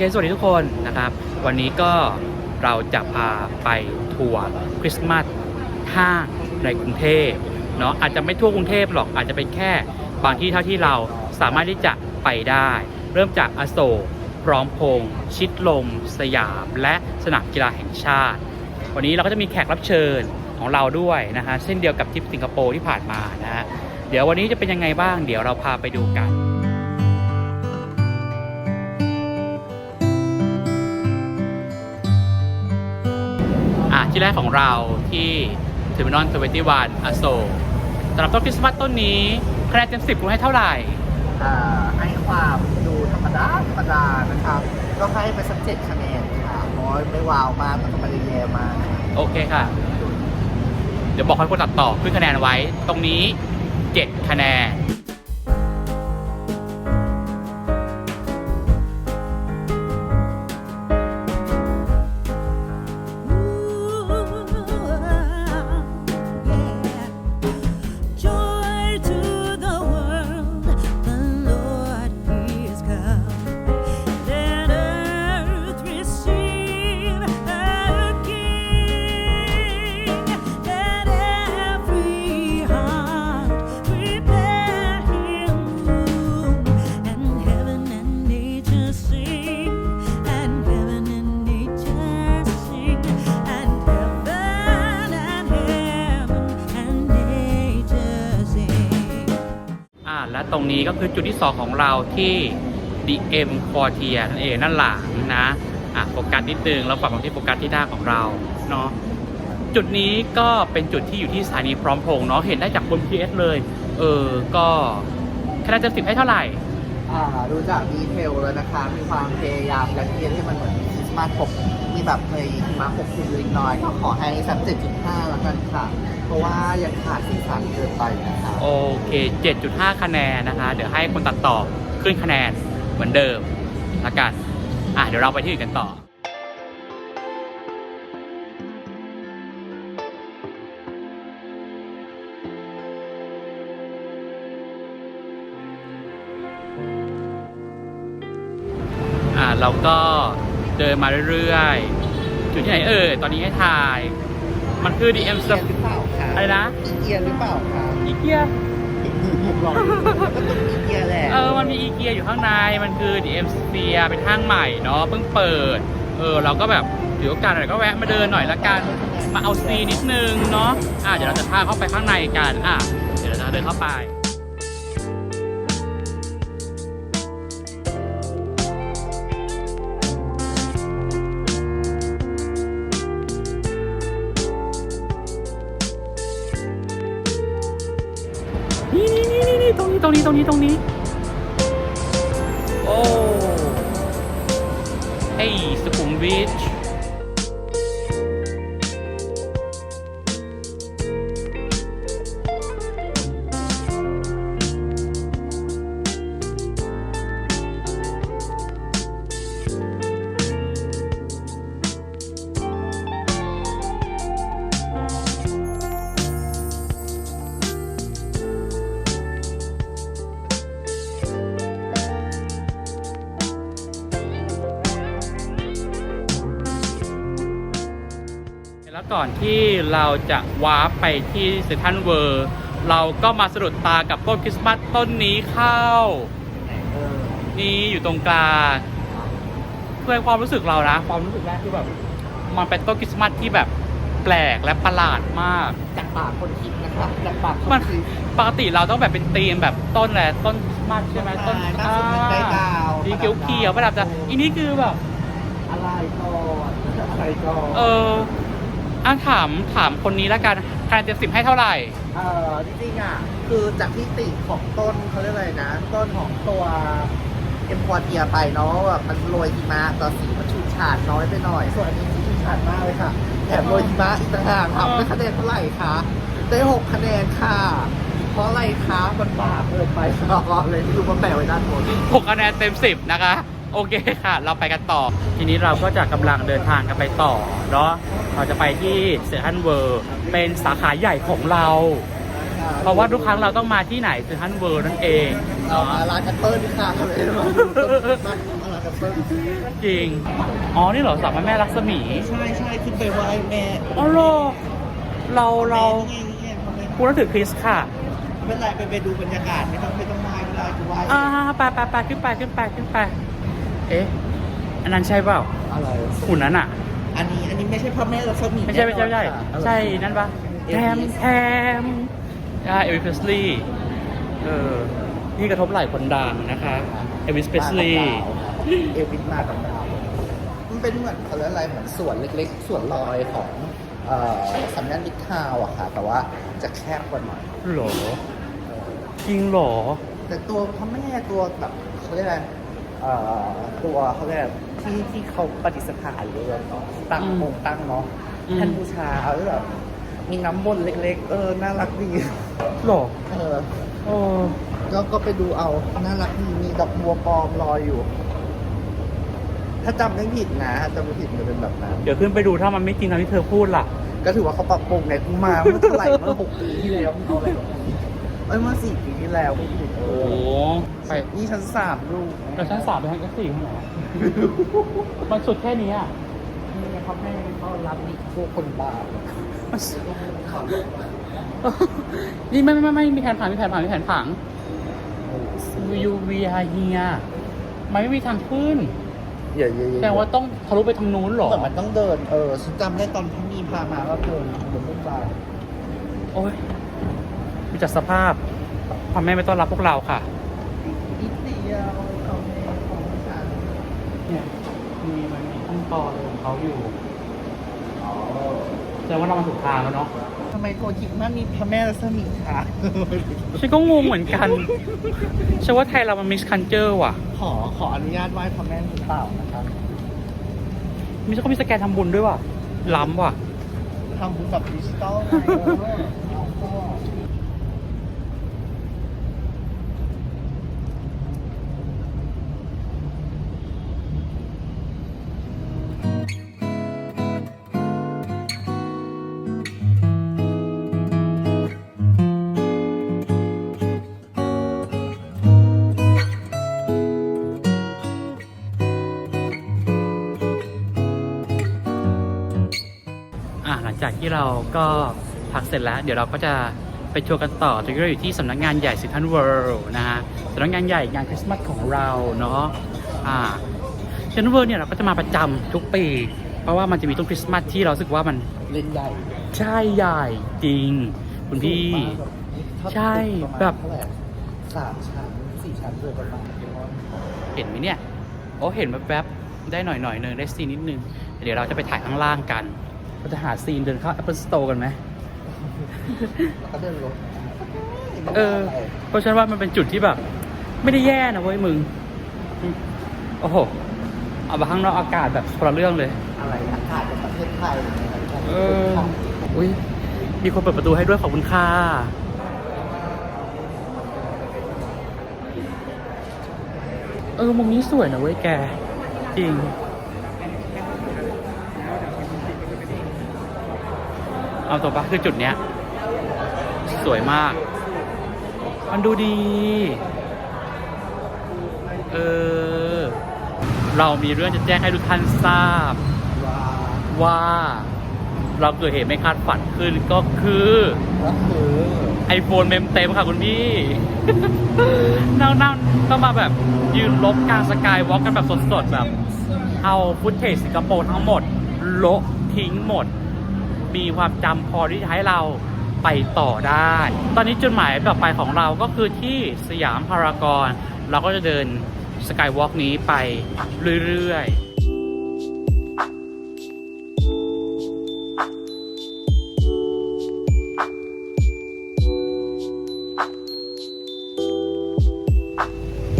เคสวัสดีทุกคนนะครับ วันนี้ก็เราจะพาไปทัวร์คริสต์มาสห้างในกรุงเทพเนาะอาจจะไม่ทั่วกรุงเทพหรอกอาจจะเป็นแค่บางที่เท่าที่เราสามารถที่จะไปได้ เริ่มจากอโศกพร้อมพงษ์ชิดลม สยาม และสนามกีฬาแห่งชาติ วันนี้เราก็จะมีแขกรับเชิญของเราด้วยนะฮะเช่นเดียวกับทริปสิงคโปร์ที่ผ่านมานะฮะเดี๋ยววันนี้จะเป็นยังไงบ้าง เดี๋ยวเราพาไปดูกัน ที่แรกของเราที่เทอร์มินอล21อโศกสำหรับต้นคริสต์มาสต้นนี้คะแนนเต็มสิบคุณให้เท่าไหร่อ่าให้ความดูธรรมดาธรรมดานะครับก็ให้ไปสักเจ็ดคะแนนค่ะเพราะไม่ว้าวมากแล้วก็ไม่ได้แย่มากนะครับโอเคค่ะ เดี๋ยวบอกให้คนตัดต่อขึ้นคะแนนไว้ ตรงนี้ 7 คะแนน ตรงนี้ก็คือจุดที่ 2 ของเราที่ DM Quartier นั่นเองนั่นหลังนะอะโฟกัสนิดนึงแล้วปรับมาที่โฟกัสที่หน้าของเราเนาะจุดนี้ก็เป็นจุดที่อยู่ที่สถานีพร้อมพงษ์เนาะเห็นได้จากบน PS เลย เออก็คะแนนเต็มสิบให้เท่าไหร่ อ่าดูจากดีเทลแล้วนะคะ มีความพยายามยัดเยียดให้มันเหมือน มาปกมีแบบในหิมะปกคลุมเล็กน้อยก็ขอให้สักเจ็ดจุดห้าแล้วกันค่ะ เพราะว่ายังขาดสีสันเกินไปนะคะโอเค 7.5 คะแนนนะคะ เดี๋ยวให้คนตัดต่อขึ้นคะแนนเหมือนเดิมละกันอะเดี๋ยวเราไปที่อื่นกันต่ออะเราก็ เดินมาเรื่อยๆจุดที่ไหนเอ่ยตอนนี้ให้ถ่าย มันคือ DM เอียนหรือเปล่าคะอะไรนะ อีเอียนหรือเปล่าคะอีเกียลองดูก็ต้องอีเอียแหละเออมันมีอีเกียอยู่ข้างในมันคือ DM Sphere เป็นห้างใหม่เนาะเพิ่งเปิด เออเราก็แบบถือโอกาสหน่อยก็แวะมาเดินหน่อยละกันมาเอาซีนิดนึงเนาะอะเดี๋ยวเราจะพาเข้าไปข้างในกันอะเดี๋ยวเราจะเดินเข้าไป นี้ตรงนี้ตรงนี้ โอ้เฮ้ยสุขุมวิท แล้วก่อนที่เราจะว้าร์ปไปที่เซนทรัลเวิร์เราก็มาสะดุดตากับต้นคริสต์มาสต้นนี้เข้าเออนี่อยู่ตรงกลางเพื่อความรู้สึกเรานะ ความรู้สึกแรกคือแบบ มันเป็นต้นคริสต์มาสที่แบบแปลกและประหลาดมาก จากปากคนคิดนะคะจากปากคนมันคิด ปกติเราต้องแบบเป็นธีมแบบต้นแหละไรต้นคริสต์มาสใช่ไหมต้นหน้าสุดเป็นไดาวสีเขียวเขียวๆประดับจะอีนี่คือแบบ อะไรก่อนอะไรก่อนเออ อะถามถามคนนี้แล้วกันคะแนนเต็มสิบให้เท่าไหร่ เออจริงๆอะ คือจากที่ติของต้นเขาเรียกอะไรนะ ต้นของตัวเอ็มพอร์เทียไปเนาะแบบมันโรยหิมะต่อสีมันฉูดฉาดน้อยไปหน่อย ส่วนอันนี้สีฉูดฉาดมากเลยค่ะแถมโรยหิมะอีกต่างหากครับได้คะแนนเท่าไหร่คะได้หกคะแนนค่ะ เพราะอะไรคะมันบาปเกินไปรอเลยที่ดูมาแปะไว้ด้านบน หกคะแนนเต็มสิบนะคะ โอเคค่ะ เราไปกันต่อ ทีนี้เราก็จะกำลังเดินทางกันไปต่อเนาะเราจะไปที่เซ n น r เวิร์เป็นสาขาใหญ่ของเรา เพราะว่าทุกครั้งเราต้องมาที่ไหนเซ n น r เวิร์นั่นเองเอาเนาะมาร้านแอปเปิลค่ะเลยมามาร้านแอปกับเบิ้งจริง อ๋อ นี่เหรอสามพระแม่ลักษมี ใช่ใช่ขึ้นไปไหว้แม่อ๋อเหรอเราเรานี่ไงนี่ไงเขาไม่กูนับถือคริสต์ค่ะไม่เป็นไรไปไปดูบรรยากาศไม่ต้องไม่ต้องไหว้ไม่ได้กูไหว้อ่าไปไปไปขึ้นไปขึ้นไปขึ้นไป เอ๊ะ อันนั้นใช่เปล่าอะไร หุ่นนั้นอะ อันนี้อันนี้ไม่ใช่พระแม่ลักษมีไม่ใช่ไม่ใช่ไม่ใช่แน่นอนค่ะใช่นั่นปะแทมแทมใช่เอวิสเพสลีย์เออนี่กระทบไหล่คนดังนะคะเอวิสเพสลีย์เอวิสมากับเรามันเป็นเหมือนเขาเรียกอะไรเหมือนสวนเล็กๆสวนลอยของเอ่อสำนักนิทาวอะค่ะ แต่ว่าจะแคบกว่าหน่อยหรอจริงเหรอ แต่ตัวพระแม่ตัวแบบเขาเรียกอะไรเอ่อ ตัวเขาเรียกอะไรที่ที่เขาปฏิสถานหรือว่าตั้งอืมองค์ตั้งเนาะอืมท่านบูชาเอาแบบมีน้ำมนต์เล็ก ๆ เออ น่ารักดีหรอเออเออก็ก็ไปดูเอา น่ารักดีมีดอกบัวปลอมลอยอยู่ ถ้าจำไม่ผิดนะถ้าจำไม่ผิดมันเป็นแบบนั้น เดี๋ยวขึ้นไปดูถ้ามันไม่จริงตามที่เธอพูดล่ะ ก็ถือว่าเขาปรับปรุงไงกูมาเมื่อเท่าไหร่เมื่อหกปีที่แล้วมึงเอาอะไรกับกูเอ้ยเมื่อสี่ปีที่แล้วกูผิดเอโอ้อโหไปนี่ชั้นสามลูกแล้วชั้นสามไปทางชั้นสี่ข้างไหนมันสุดแค่นี้อะนี่ไงเขาให้เขารับนี่พวกคนบาปมันสุดนี่ไม่ไม่ไม่ไม่มีแผนผังมีแผนผังมีแผนผังยูวีไฮเฮียมันไม่มีทางขึ้นอย่าอย่าอย่าแต่ว่าต้องทะลุไปทางนู้นเหรอเหมือนมันต้องเดิน เออฉันจำได้ตอนพี่มีพามาก็เดินบนต้นไม้โอ้ย มีจัดสภาพพ่อแม่ไม่ต้อนรับพวกเราค่ะนิดเดียวเขาไม่ของฉันเนี่ยมีมันมีขั้นตอนของเขาอยู่แสดงว่าเรามาถูกทางแล้วเนาะทำไมโกจิมันมีพระแม่รัศมีคะฉันก็งงเหมือนกันฉันว่าไทยเรามันมิสคันเจอร์ว่ะ ขอขออนุญาตไหว้พระแม่หรือเปล่านะครับ มีฉันก็มีสแกนทำบุญด้วยว่ะ ล้ำว่ะทำบุญแบบดิจิตอล จากที่เราก็พักเสร็จแล้ว เดี๋ยวเราก็จะไปทัวร์กันต่อตอนนี้เราอยู่ที่สำนักงานใหญ่สิทันเวิลด์นะฮะสำนักงานใหญ่งานคริสต์มาสของเราเนาะอ่าสิทันเวิลด์เนี่ยเราก็จะมาประจำทุกปี เพราะว่ามันจะมีต้นคริสต์มาสที่เรารู้สึกว่ามันเล่นใหญ่ใช่ใหญ่จริง คุณพี่ ใช่แบบเท่าไหร่สามชั้นสี่ชั้นเลยประมาณเห็นไหมเนี่ย โอ้เห็นแวบๆได้หน่อยหน่อยๆนึงได้ซีนนิดนึง เดี๋ยวเราจะไปถ่ายข้างล่างกัน เราจะหาซีนเดินเข้า Apple Store กันไหม แล้วก็เดินรถเออ เพราะฉันว่ามันเป็นจุดที่แบบ ไม่ได้แย่นะเว้ยมึงอืมโอ้โห เอาไปข้างนอกอากาศแบบคนละเรื่องเลย อะไรอากาศในประเทศไทยเออ อุ้ยมีคนเปิดประตูให้ด้วยขอบคุณค่ะ เออมุมนี้สวยนะเว้ยแก จริง เอาตัวปะคือจุดเนี้ย สวยมาก มันดูดี เออ เรามีเรื่องจะแจ้งให้ทุกท่านทราบว้าวว่า เราเกิดเหตุไม่คาดฝันขึ้นก็คือก็คือไอโฟนเมมเต็มค่ะคุณพี่นั่งนั่งต้องมาแบบยืนลบกลางสกายวอล์กกันแบบสดๆแบบ เอาฟุตเทจสิงคโปร์ทั้งหมด โละทิ้งหมด มีความจำพอที่จะให้เราไปต่อได้ ตอนนี้จุดหมายต่อไปของเราก็คือที่สยามพารากอนเราก็จะเดินสกายวอล์กนี้ไปเรื่อย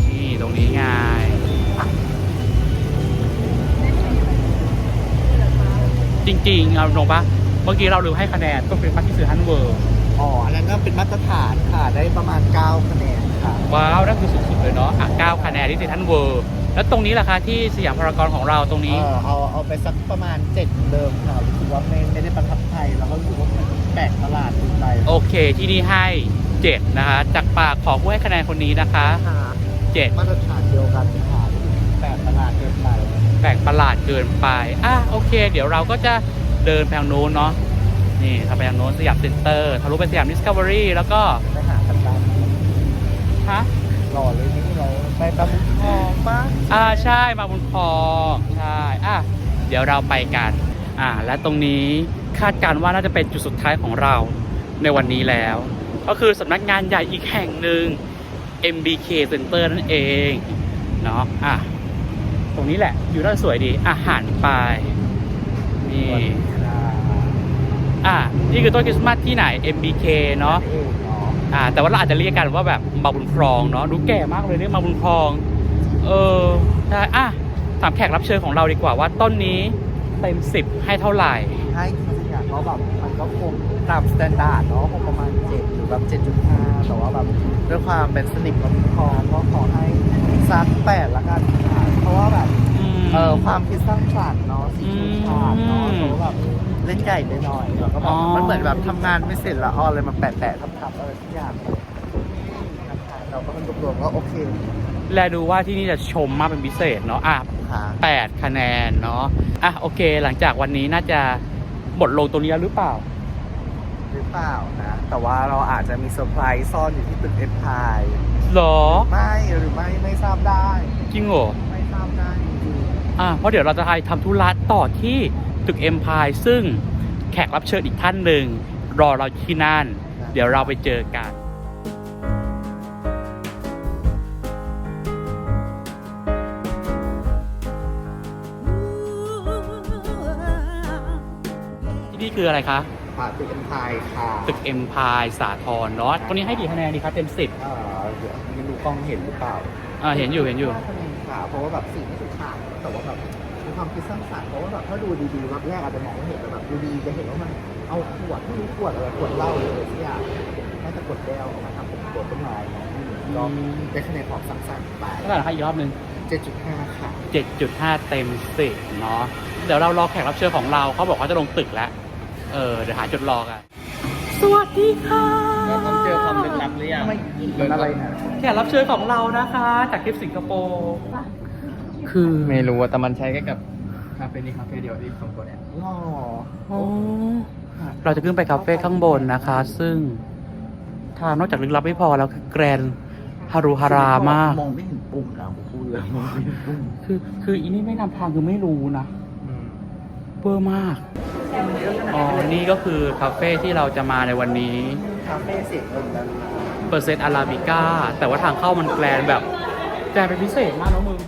ๆนี่ตรงนี้ไงจริงๆเอาตรงปะ เมื่อกี้เราลืมให้คะแนนก็เป็นพัทที่สื่อฮันเวิร์อ๋อ อันนั้นก็เป็นมาตรฐานค่ะ ได้ประมาณ 9 คะแนนค่ะ ว้าวนั่นคือสุดๆเลยเนาะอะ9คะแนนที่สื่อฮันเวิร์แล้วตรงนี้ล่ะคะที่สยามพารากอนของเราตรงเอนี้ อเอาเอาไปสักประมาณ7เดิมค่ะ รู้สึกว่าไม่ไม่ได้ประทับใจแล้วก็รู้สึกว่ามันแปลกประหลาดดูไปโอเคที่นี่ให้7นะคะ จากปากของผู้ให้คะแนนคนนี้นะคะค่ะ7มาตรฐานเดียวกันค่ะแปลกประหลาดเกินไป แปลกประหลาดเกินไป อะโอเค เดี๋ยวเราก็จะ เดินไปทางโน้นเนาะนี่ทางไปทางโน้นสยามเซ็นเตอร์ทะลุไปสยามดิสคัฟเวอรี่แล้วก็ไปหากันบ้างฮะหล่อเลยนี่เราไปตะมุกทองปะอ่าใช่มาบนคลองใช่อะเดี๋ยวเราไปกัน อ่า และตรงนี้คาดการณ์ว่าน่าจะเป็นจุดสุดท้ายของเราในวันนี้แล้ว ก็คือสำนักงานใหญ่อีกแห่งหนึ่ง MBK Center นั่นเองเนาะอะตรงนี้แหละอยู่ด้านสวยดีอาหารไป นี่อะนี่คือต้นคริสต์มาสที่ไหน MBK เนาะเองเนาะอ่า แต่ว่าเราอาจจะเรียกกันว่าแบบมาบุญครองเนาะดูแก่มากเลยเรียกมาบุญครอง เออใช่อะถามแขกรับเชิญของเราดีกว่าว่าต้นนี้เต็มสิบให้เท่าไหร่ ให้จริงๆอะเขาแบบมันก็คงตามสแตนดาร์ดเนาะคงประมาณเจ็ดหรือแบบเจ็ดจุดห้าแต่ว่าแบบด้วยความเป็นสนิทกับทองก็ขอให้สักแปดละกันค่ะเพราะว่าแบบอืม เออความคิดสร้างสรรค์เนาะสีชูชาติเนาะอืมแต่ว่าแบบเล่นใหญ่ไปหน่อยแล้วก็แบอ๋บอมันเหมือนแบบทำงานไม่เสร็จแล้วเอาอะไรมาแปะๆทับๆอะไรทุกอย่างเราก็มันรวมๆก็โอเคและดูว่าที่นี่จะชมมากเป็นพิเศษเนาะอะค่ะแปดคะแนนเนาะอะโอเค หลังจากวันนี้น่าจะหมดลงตรงนี้แล้วหรือเปล่า หรือเปล่านะ แต่ว่าเราอาจจะมีเซอร์ไพรส์ซ่อนอยู่ที่ตึกเอ็มพายหรอ ไม่หรือไม่ไม่ทราบได้ จริงเหรอไม่ทราบได้จริง อะเพราะเดี๋ยวเราจะไปทำธุระต่อที่ตึกเอ็มพายซึ่งแขกรับเชิญอีกท่านหนึ่งรอเราที่นั่น เดี๋ยวเราไปเจอกัน ที่นี่คืออะไรคะๆค่ะตึกเอ็มพายค่ะตึกเอ็มพายสาทรเนาะตัวนี้ให้กี่คะแนนดีครับเต็มสิบเอ่อเดี๋ยวไม่รู้กล้องเห็นหรือเปล่าอ่าเห็นอยู่เห็นอยู่ห้าคะแนนค่ะเพราะว่าแบบสีไม่ถูกขาด แต่ว่าแบบมีความคิดสร้างสรรค์เพราะว่าแบบถ้าดูดีๆรับแรกอาจจะมองไม่เห็นแต่แบบดูดีจะเห็นว่ามันเอาขวดที่รู้ขวดอะไรขวดเหล้าหรืออะไรสักอย่างน่าจะขวดแก้วเอามาทำเป็นขวดต้นไม้เนาะก็ได้คะแนนความสร้างสรรค์ไปเท่าไหร่นะคะอีกรอบหนึ่ง7.5 ค่ะ 7.5 เต็มสิบเนาะเดี๋ยวเรารอแขกรับเชิญของเราเขาบอกว่าจะลงตึกแล้วเออเดี๋ยวหาจุดรอกันสวัสดีค่ะเราต้องเจอความลึกลับหรือยังไม่เป็นอะไรนะแขกรับเชิญของเรานะคะ จากทริปสิงคโปร์ คือ ไม่รู้อะแต่มันใช้แค่กับคาเฟ่นี้คาเฟ่เดียวที่สองตัวเนี่ยหล่อโอ้ เราจะขึ้นไปคาเฟ่ข้างบนนะคะ ซึ่งทางนอกจากลึกลับไม่พอแล้วคือแกรนฮารุฮารามาก มองไม่เห็นปุ่มนะผมพูดเลยมองไม่เห็นปุ่มคือ คืออีนี่ไม่นำทางคือไม่รู้นะเบอร์มาก อ๋อ นี่ก็คือคาเฟ่ที่เราจะมาในวันนี้ คาเฟ่เสียงเงินแล้วนะเปอร์เซ็นต์อาราบิก้า แต่ว่าทางเข้ามันแกลนแบบแกลนเป็นพิเศษมากน้องมึง